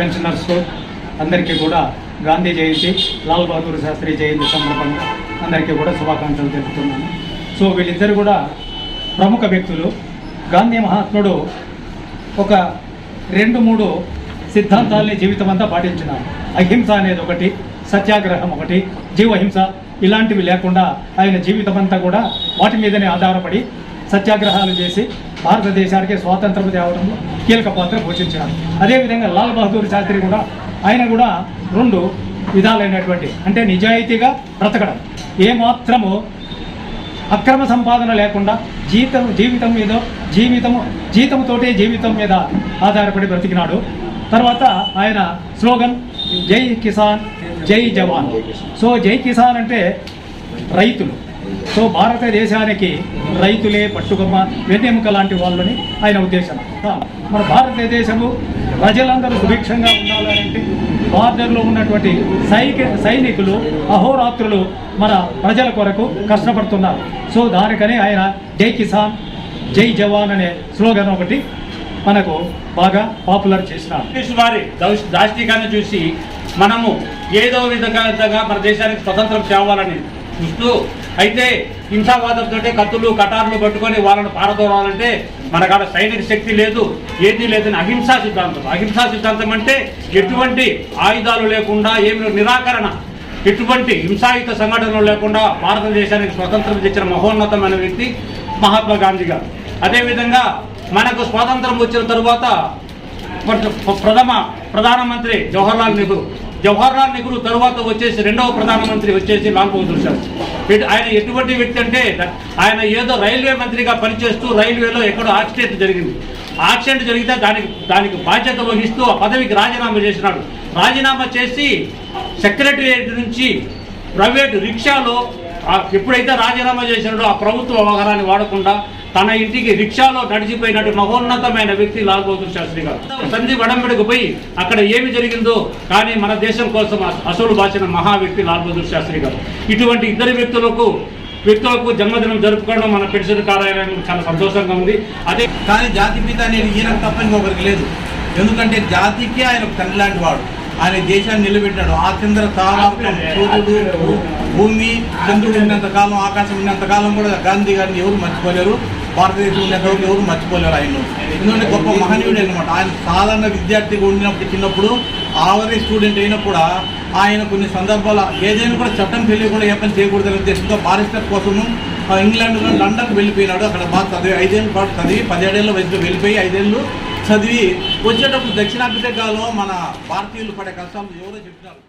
Pensioners అందరికీ కూడా గాంధీ జయంతి లాల్ బహదూర్ శాస్త్రి జయంతి సందర్భంగా అందరికీ కూడా శుభాకాంక్షలు తెలుపుతున్నాను. సో వీళ్ళిద్దరు కూడా ప్రముఖ వ్యక్తులు. గాంధీ మహాత్ముడు ఒక రెండు మూడు సిద్ధాంతాల్ని జీవితం అంతా పాటించినారు. అహింస అనేది ఒకటి సత్యాగ్రహం ఒకటి జీవహింస ఇలాంటివి లేకుండా ఆయన జీవితం అంతా కూడా వాటి మీదనే ఆధారపడి సత్యాగ్రహాలు చేసి భారతదేశానికి స్వాతంత్రం తేవడంలో కీలక పాత్ర పోషించారు. అదేవిధంగా లాల్ బహదూర్ శాస్త్రి కూడా ఆయన కూడా రెండు విధాలైనటువంటి అంటే నిజాయితీగా బ్రతకడం. ఏమాత్రము అక్రమ సంపాదన లేకుండా జీతం జీవితం మీద జీవితము జీతంతోటే జీవితం మీద ఆధారపడి బ్రతికినాడు. తర్వాత ఆయన స్లోగన్ జై కిసాన్ జై జవాన్. సో జై కిసాన్ అంటే రైతులు. సో భారతదేశానికి రైతులే పట్టుకొమ్మ వెన్నెముక లాంటి వాళ్ళని ఆయన ఉద్దేశం. మన భారతదేశము ప్రజలందరూ సుభిక్షంగా ఉండాలంటే బార్డర్లో ఉన్నటువంటి సైకి సైనికులు అహోరాత్రులు మన ప్రజల కొరకు కష్టపడుతున్నారు. సో దానికని ఆయన జై కిసాన్ జై జవాన్ అనే స్లోగన్ ఒకటి మనకు బాగా పాపులర్ చేసినారు. వారి దాష్టీకాన్ని చూసి మనము ఏదో విధంగా విధంగా మన దేశానికి స్వతంత్రం తేవాలని చూస్తూ అయితే హింసావాదంతో కత్తులు కటార్లు పట్టుకొని వాళ్ళని పారదోరాలంటే మనకాడ సైనిక శక్తి లేదు ఏదీ లేదని అహింసా సిద్ధాంతం. అహింసా సిద్ధాంతం అంటే ఎటువంటి ఆయుధాలు లేకుండా ఏమి నిరాకరణ. ఎటువంటి హింసాయుత సంఘటనలు లేకుండా భారతదేశానికి స్వతంత్రం తెచ్చిన మహోన్నతమైన వ్యక్తి మహాత్మా గాంధీ గారు. అదేవిధంగా మనకు స్వాతంత్రం వచ్చిన తరువాత ప్రథమ ప్రధానమంత్రి జవహర్లాల్ నెహ్రూ జవహర్లాల్ నెహ్రూ తర్వాత వచ్చేసి రెండవ ప్రధానమంత్రి వచ్చేసి లాల్ బహదూర్ శాస్త్రి ఆయన ఎటువంటి వ్యక్తి అంటే ఆయన ఏదో రైల్వే మంత్రిగా పనిచేస్తూ రైల్వేలో ఎక్కడో యాక్సిడెంట్ జరిగింది. యాక్సిడెంట్ జరిగితే దానికి దానికి బాధ్యత వహిస్తూ ఆ పదవికి రాజీనామా చేసినాడు. రాజీనామా చేసి సెక్రటరియట్ నుంచి ప్రైవేట్ రిక్షాలో ఎప్పుడైతే రాజీనామా చేసినాడో ఆ ప్రభుత్వ వ్యవహారాన్ని వాడకుండా తన ఇంటికి రిక్షాలో నడిచిపోయినట్టు మహోన్నతమైన వ్యక్తి లాల్ బహదూర్ శాస్త్రి గారు. సంధి వడంబడికి పోయి అక్కడ ఏమి జరిగిందో కానీ మన దేశం కోసం అస- అసలు బాచిన మహా వ్యక్తి లాల్ బహదూర్ శాస్త్రి గారు. ఇటువంటి ఇద్దరు వ్యక్తులకు వ్యక్తులకు జన్మదినం జరుపుకోవడం మన పెన్షన్ కార్యాలయం చాలా సంతోషంగా ఉంది. అదే కానీ జాతి పిత అనేది ఈయనకు తప్ప ఇంకొకరికి లేదు. ఎందుకంటే జాతికి ఆయన తండ్రి లాంటి వాడు. ఆయన దేశాన్ని నిలబెట్టాడు. ఆ చంద్ర తారాత్మం సూర్యుడు భూమి చంద్రుడు ఉన్నంత కాలం ఆకాశం ఉన్నంత కాలం కూడా గాంధీ గారిని ఎవరు మర్చిపోలేరు. భారతదేశంలో ఉన్నంత ఎవరు మర్చిపోలేరు ఆయన ఎందుకంటే గొప్ప మహనీయుడు అనమాట ఆయన సాధారణ విద్యార్థిగా ఉండినప్పుడు చిన్నప్పుడు ఆవరేజ్ స్టూడెంట్ అయినా కూడా ఆయన కొన్ని సందర్భాల ఏదైనా కూడా చట్టం తెలియకుండా ఏ పని చేయకూడదనే ఉద్దేశంతో బారిస్టర్ కోసము ఇంగ్లాండ్లో లండన్కి వెళ్ళిపోయినాడు. అక్కడ బాగా చదివి ఐదేళ్ళు పాటు చదివి పదిహేడేళ్ళ వయసులో వెళ్ళిపోయి ఐదేళ్ళు చదివి వచ్చేటప్పుడు దక్షిణాఫ్రికాలో మన భారతీయులు పడే కష్టాలు ఎవరో చెప్పినారు